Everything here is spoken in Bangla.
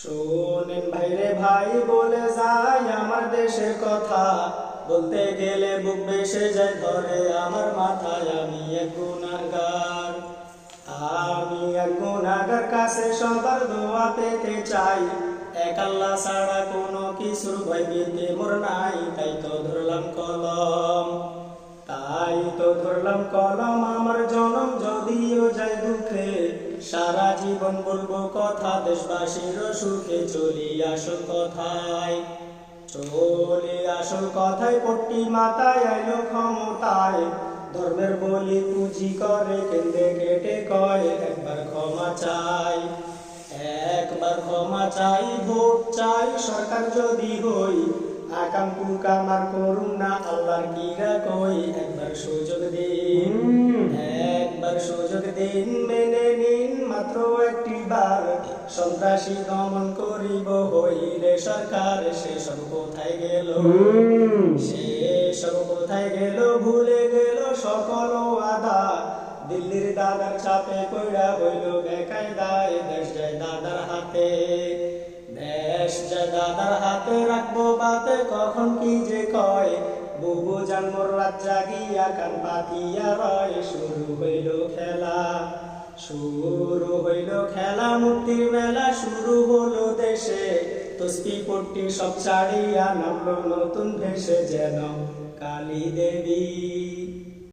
শোনেন ভাইরে ভাই, বলে যাই আমার দেশের কথা। বলতে গেলে বুক বেসে যায় ধরে, আমার মাথায় আমি এক গুণাগার। আমি এক গুণাগার কাছে সবার দোয়া পেতে চাই। এক আল্লাহ ছাড়া কোনো কিছুর ভয় ভীতি মোর নাই, তাই তো ধরলাম কলম। তাই তো ধরলাম কলম, আমার সারা জীবন বলব কথা, দেশবাসীর সুখে চলি আসল কথায়। চলে আসল কথায়, পট্টি মাথায় আইলো ক্ষমতায়। ধর্মের বলি পুঁজি করে, কেন্দ্রে কেটে কয় একবার ক্ষমা চাই। একবার ক্ষমা চাই, ভোট চাই, সরকার যদি হই আকাম কুকাম করুন না আল্লাহর কিরা কই, একবার সুযোগ দিন। মাত্র বার সন্ত্রাসী দমন করিব হইলে সরকার সেসব কোথায় গেল? সেসব কোথায় গেল? ভুলে গেল সকল আদা দিল্লির দাদার চাপে পড়া হইল বেকায়দায় দেশ যায় দাদার হাতে। দেশ যায় দাদার হাতে রাখব বাতে কখন কি যে কয়। বুবু জন্মর রাত জাগিয়া কান পাতিয়া রয় শুরু হইল খেলা। শুরু হইল খেলা, মুক্তির মেলা শুরু হলো দেশে। তসবি পট্টি সব ছাড়িয়া নামলো নতুন ভেসে যেন কালী দেবী।